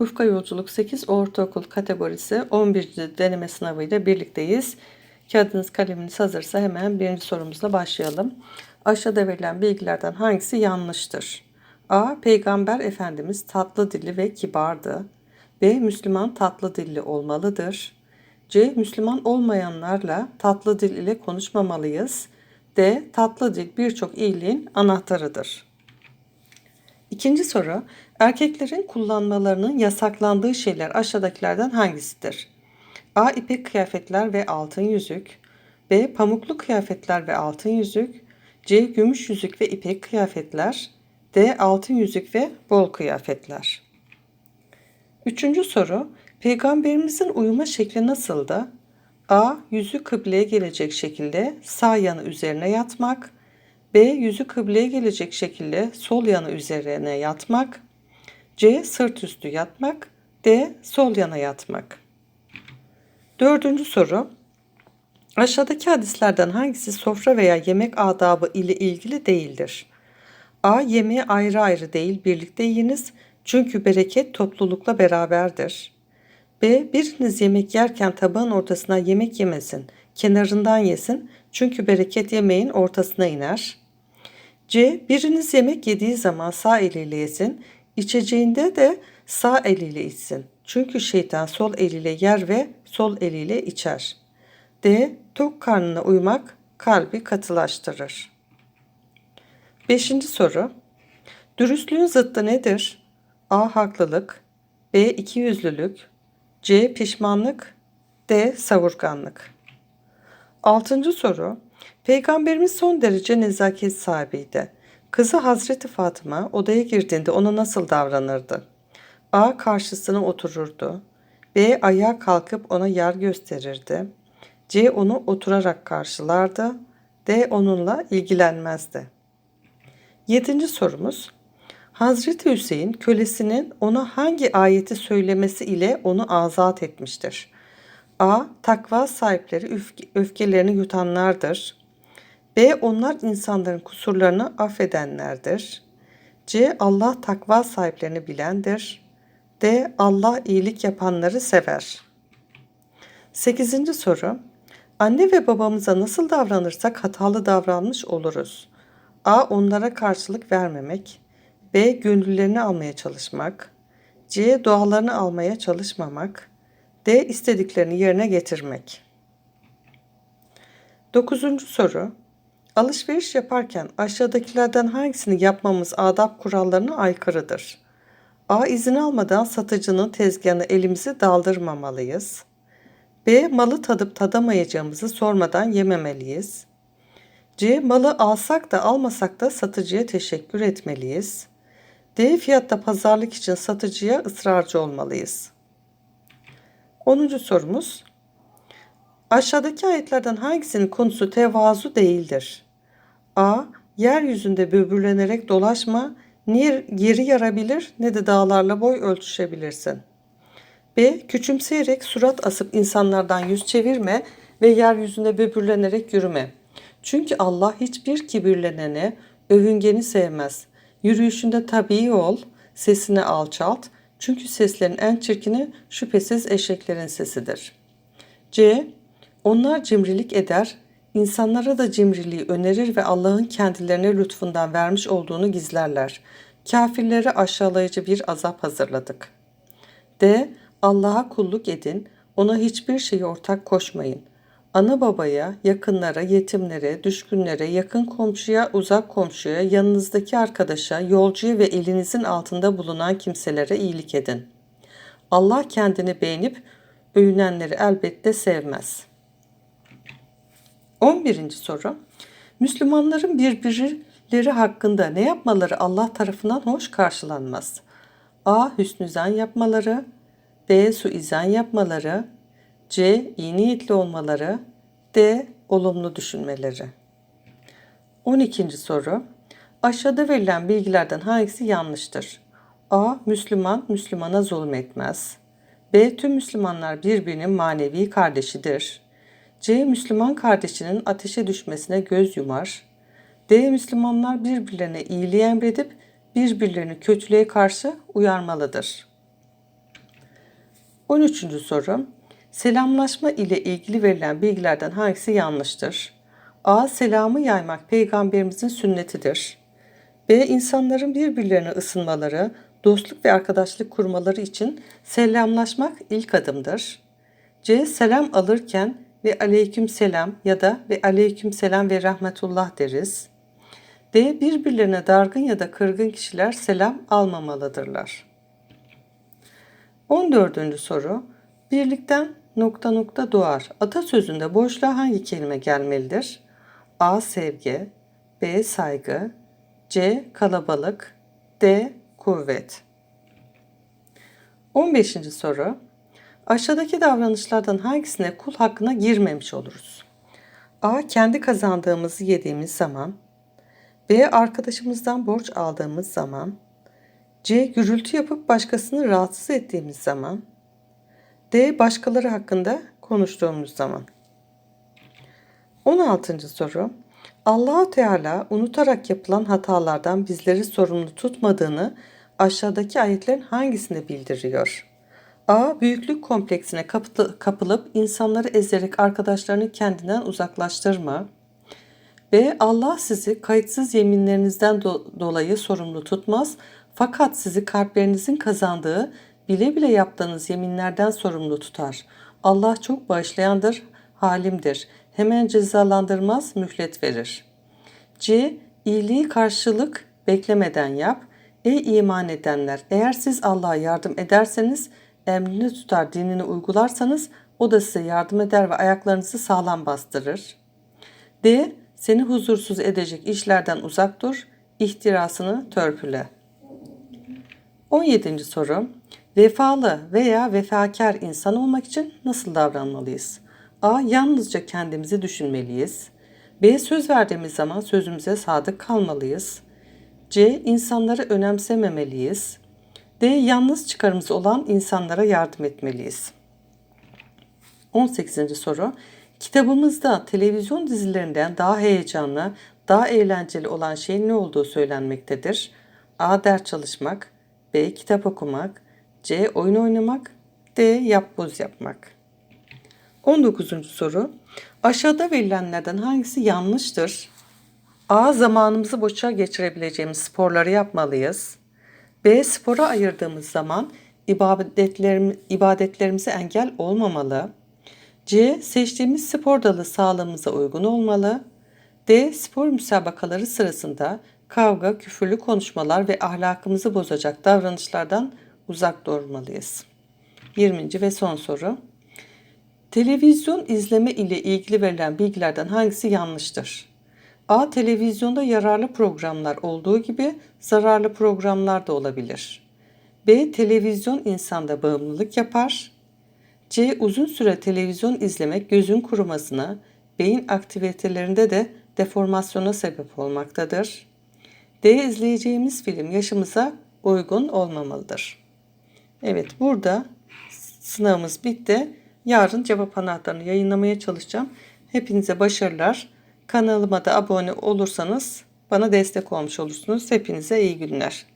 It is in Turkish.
Ufka Yolculuk 8 Ortaokul kategorisi 11. deneme sınavıyla birlikteyiz. Kağıdınız kaleminiz hazırsa hemen birinci sorumuzla başlayalım. Aşağıda verilen bilgilerden hangisi yanlıştır? A. Peygamber Efendimiz tatlı dilli ve kibardı. B. Müslüman tatlı dilli olmalıdır. C. Müslüman olmayanlarla tatlı dil ile konuşmamalıyız. D. Tatlı dil birçok iyiliğin anahtarıdır. İkinci soru. Erkeklerin kullanmalarının yasaklandığı şeyler aşağıdakilerden hangisidir? A. İpek kıyafetler ve altın yüzük. B. Pamuklu kıyafetler ve altın yüzük. C. Gümüş yüzük ve ipek kıyafetler. D. Altın yüzük ve bol kıyafetler. Üçüncü soru. Peygamberimizin uyuma şekli nasıldı? A. Yüzü kıbleye gelecek şekilde sağ yanı üzerine yatmak. B. Yüzü kıbleye gelecek şekilde sol yanı üzerine yatmak. C. Sırt üstü yatmak. D. Sol yana yatmak. Dördüncü soru. Aşağıdaki hadislerden hangisi sofra veya yemek adabı ile ilgili değildir? A. Yemeği ayrı ayrı değil birlikte yiyiniz çünkü bereket toplulukla beraberdir. B. Biriniz yemek yerken tabağın ortasına yemek yemesin, kenarından yesin çünkü bereket yemeğin ortasına iner. C. Biriniz yemek yediği zaman sağ eliyle yesin, içeceğinde de sağ eliyle içsin. Çünkü şeytan sol eliyle yer ve sol eliyle içer. D. Tok karnına uymak kalbi katılaştırır. Beşinci soru. Dürüstlüğün zıttı nedir? A. Haklılık B. İkiyüzlülük C. Pişmanlık D. Savurganlık Altıncı soru. Peygamberimiz son derece nezaket sahibiydi. Kızı Hazreti Fatıma odaya girdiğinde ona nasıl davranırdı? A. Karşısına otururdu. B. Ayağa kalkıp ona yer gösterirdi. C. Onu oturarak karşılardı. D. Onunla ilgilenmezdi. Yedinci sorumuz. Hazreti Hüseyin kölesinin ona hangi ayeti söylemesi ile onu azat etmiştir? A. Takva sahipleri öfke, öfkelerini yutanlardır. B. Onlar insanların kusurlarını affedenlerdir. C. Allah takva sahiplerini bilendir. D. Allah iyilik yapanları sever. Sekizinci soru. Anne ve babamıza nasıl davranırsak hatalı davranmış oluruz. A. Onlara karşılık vermemek. B. Gönüllerini almaya çalışmak. C. Dualarını almaya çalışmamak. D. istediklerini yerine getirmek. Dokuzuncu soru. Alışveriş yaparken aşağıdakilerden hangisini yapmamız adab kurallarına aykırıdır? A. izin almadan satıcının tezgahını elimizi daldırmamalıyız. B. Malı tadıp tadamayacağımızı sormadan yememeliyiz. C. Malı alsak da almasak da satıcıya teşekkür etmeliyiz. D. Fiyatta pazarlık için satıcıya ısrarcı olmalıyız. 10. sorumuz. Aşağıdaki ayetlerden hangisinin konusu tevazu değildir? A. Yeryüzünde böbürlenerek dolaşma, ne yeri yarabilir ne de dağlarla boy ölçüşebilirsin. B. Küçümseyerek surat asıp insanlardan yüz çevirme ve yeryüzünde böbürlenerek yürüme. Çünkü Allah hiçbir kibirleneni, övüngeni sevmez. Yürüyüşünde tabii ol, sesini alçalt. Çünkü seslerin en çirkini şüphesiz eşeklerin sesidir. C. Onlar cimrilik eder, insanlara da cimriliği önerir ve Allah'ın kendilerine lütfundan vermiş olduğunu gizlerler. Kafirlere aşağılayıcı bir azap hazırladık. D. Allah'a kulluk edin, ona hiçbir şeyi ortak koşmayın. Ana babaya, yakınlara, yetimlere, düşkünlere, yakın komşuya, uzak komşuya, yanınızdaki arkadaşa, yolcuya ve elinizin altında bulunan kimselere iyilik edin. Allah kendini beğenip övünenleri elbette sevmez. 11. soru. Müslümanların birbirleri hakkında ne yapmaları Allah tarafından hoş karşılanmaz? A. Hüsnüzan yapmaları, B. Suizan yapmaları, C. iyi niyetli olmaları, D. Olumlu düşünmeleri. 12. soru. Aşağıda verilen bilgilerden hangisi yanlıştır? A. Müslüman Müslümana zulmetmez. B. Tüm Müslümanlar birbirinin manevi kardeşidir. C. Müslüman kardeşinin ateşe düşmesine göz yumar. D. Müslümanlar birbirlerine iyiliği emredip birbirlerini kötülüğe karşı uyarmalıdır. 13. soru. Selamlaşma ile ilgili verilen bilgilerden hangisi yanlıştır? A. Selamı yaymak peygamberimizin sünnetidir. B. İnsanların birbirlerine ısınmaları, dostluk ve arkadaşlık kurmaları için selamlaşmak ilk adımdır. C. Selam alırken ve aleyküm selam ya da ve aleyküm selam ve rahmetullah deriz. D. Birbirlerine dargın ya da kırgın kişiler selam almamalıdırlar. 14. soru. Birlikten nokta nokta doğar. Atasözünde boşluğa hangi kelime gelmelidir? A. Sevgi B. Saygı C. Kalabalık D. Kuvvet 15. soru. Aşağıdaki davranışlardan hangisine kul hakkına girmemiş oluruz? A. Kendi kazandığımızı yediğimiz zaman B. Arkadaşımızdan borç aldığımız zaman C. Gürültü yapıp başkasını rahatsız ettiğimiz zaman D. Başkaları hakkında konuştuğumuz zaman 16. soru. allah Teala unutarak yapılan hatalardan bizleri sorumlu tutmadığını aşağıdaki ayetlerin hangisinde bildiriyor? A. Büyüklük kompleksine kapılıp insanları ezerek arkadaşlarını kendinden uzaklaştırma. B. Allah sizi kayıtsız yeminlerinizden do- dolayı sorumlu tutmaz fakat sizi kalplerinizin kazandığı bile bile yaptığınız yeminlerden sorumlu tutar. Allah çok bağışlayandır, halimdir. Hemen cezalandırmaz, mühlet verir. C. İyiliği karşılık beklemeden yap. Ey iman edenler! Eğer siz Allah'a yardım ederseniz, emrini tutar, dinini uygularsanız o da size yardım eder ve ayaklarınızı sağlam bastırır. D. Seni huzursuz edecek işlerden uzak dur, ihtirasını törpüle. 17. soru. Vefalı veya vefakar insan olmak için nasıl davranmalıyız? A. Yalnızca kendimizi düşünmeliyiz. B. Söz verdiğimiz zaman sözümüze sadık kalmalıyız. C. İnsanları önemsememeliyiz. D. Yalnız çıkarımız olan insanlara yardım etmeliyiz. 18. soru. Kitabımızda televizyon dizilerinden daha heyecanlı, daha eğlenceli olan şeyin ne olduğu söylenmektedir? A. Ders çalışmak B. Kitap okumak C. Oyun oynamak D. Yapboz yapmak 19. soru. Aşağıda verilenlerden hangisi yanlıştır? A. Zamanımızı boşa geçirebileceğimiz sporları yapmalıyız. B. Spora ayırdığımız zaman ibadetlerim, ibadetlerimize engel olmamalı. C. Seçtiğimiz spor dalı sağlığımıza uygun olmalı. D. Spor müsabakaları sırasında kavga, küfürlü konuşmalar ve ahlakımızı bozacak davranışlardan uzak durmalıyız. 20. ve son soru. Televizyon izleme ile ilgili verilen bilgilerden hangisi yanlıştır? A. Televizyonda yararlı programlar olduğu gibi zararlı programlar da olabilir. B. Televizyon insanda bağımlılık yapar. C. Uzun süre televizyon izlemek gözün kurumasına, beyin aktivitelerinde de deformasyona sebep olmaktadır. D. izleyeceğimiz film yaşımıza uygun olmamalıdır. Evet burada sınavımız bitti. Yarın cevap anahtarını yayınlamaya çalışacağım. Hepinize başarılar. Kanalıma da abone olursanız bana destek olmuş olursunuz. Hepinize iyi günler.